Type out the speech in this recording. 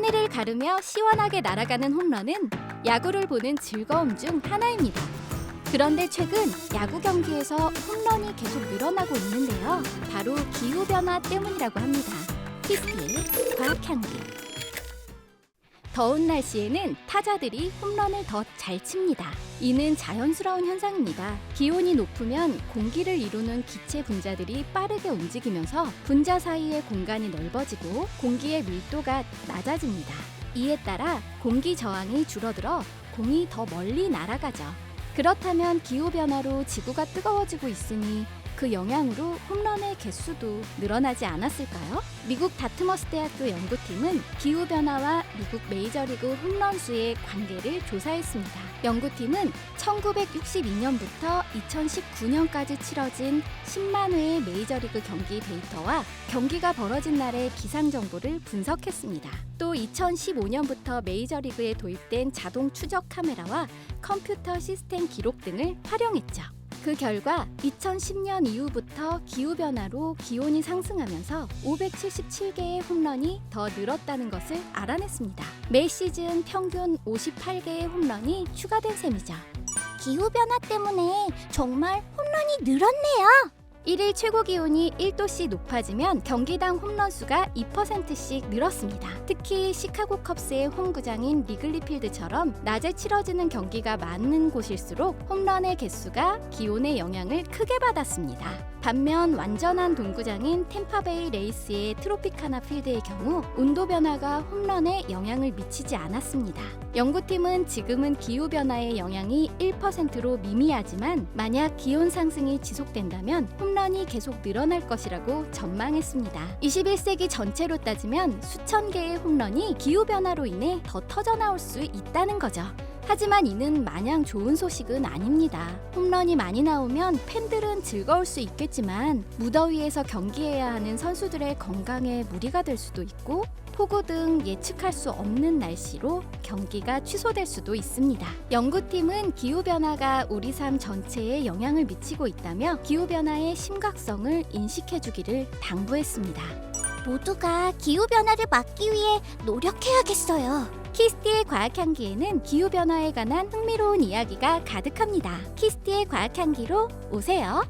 하늘을 가르며 시원하게 날아가는 홈런은 야구를 보는 즐거움 중 하나입니다. 그런데 최근 야구 경기에서 홈런이 계속 늘어나고 있는데요. 바로 기후 변화 때문이라고 합니다. 키스의 과학 향기. 더운 날씨에는 타자들이 홈런을 더 잘 칩니다. 이는 자연스러운 현상입니다. 기온이 높으면 공기를 이루는 기체 분자들이 빠르게 움직이면서 분자 사이의 공간이 넓어지고 공기의 밀도가 낮아집니다. 이에 따라 공기 저항이 줄어들어 공이 더 멀리 날아가죠. 그렇다면 기후 변화로 지구가 뜨거워지고 있으니 그 영향으로 홈런의 개수도 늘어나지 않았을까요? 미국 다트머스 대학교 연구팀은 기후 변화와 미국 메이저리그 홈런 수의 관계를 조사했습니다. 연구팀은 1962년부터 2019년까지 치러진 10만 회의 메이저리그 경기 데이터와 경기가 벌어진 날의 기상 정보를 분석했습니다. 또 2015년부터 메이저리그에 도입된 자동 추적 카메라와 컴퓨터 시스템 기록 등을 활용했죠. 그 결과 2010년 이후부터 기후변화로 기온이 상승하면서 577개의 홈런이 더 늘었다는 것을 알아냈습니다. 매 시즌 평균 58개의 홈런이 추가된 셈이죠. 기후변화 때문에 정말 홈런이 늘었네요. 1일 최고 기온이 1도씩 높아지면 경기당 홈런 수가 2%씩 늘었습니다. 특히 시카고 컵스의 홈구장인 리글리 필드처럼 낮에 치러지는 경기가 많은 곳일수록 홈런의 개수가 기온의 영향을 크게 받았습니다. 반면 완전한 동구장인 템파베이 레이스의 트로피카나 필드의 경우 온도 변화가 홈런에 영향을 미치지 않았습니다. 연구팀은 지금은 기후 변화의 영향이 1%로 미미하지만 만약 기온 상승이 지속된다면 홈런이 계속 늘어날 것이라고 전망했습니다. 21세기 전체로 따지면 수천 개의 홈런이 기후 변화로 인해 더 터져 나올 수 있다는 거죠. 하지만 이는 마냥 좋은 소식은 아닙니다. 홈런이 많이 나오면 팬들은 즐거울 수 있겠지만 무더위에서 경기해야 하는 선수들의 건강에 무리가 될 수도 있고 폭우 등 예측할 수 없는 날씨로 경기가 취소될 수도 있습니다. 연구팀은 기후변화가 우리 삶 전체에 영향을 미치고 있다며 기후변화의 심각성을 인식해주기를 당부했습니다. 모두가 기후변화를 막기 위해 노력해야겠어요. 키스티의 과학향기에는 기후변화에 관한 흥미로운 이야기가 가득합니다. 키스티의 과학향기로 오세요.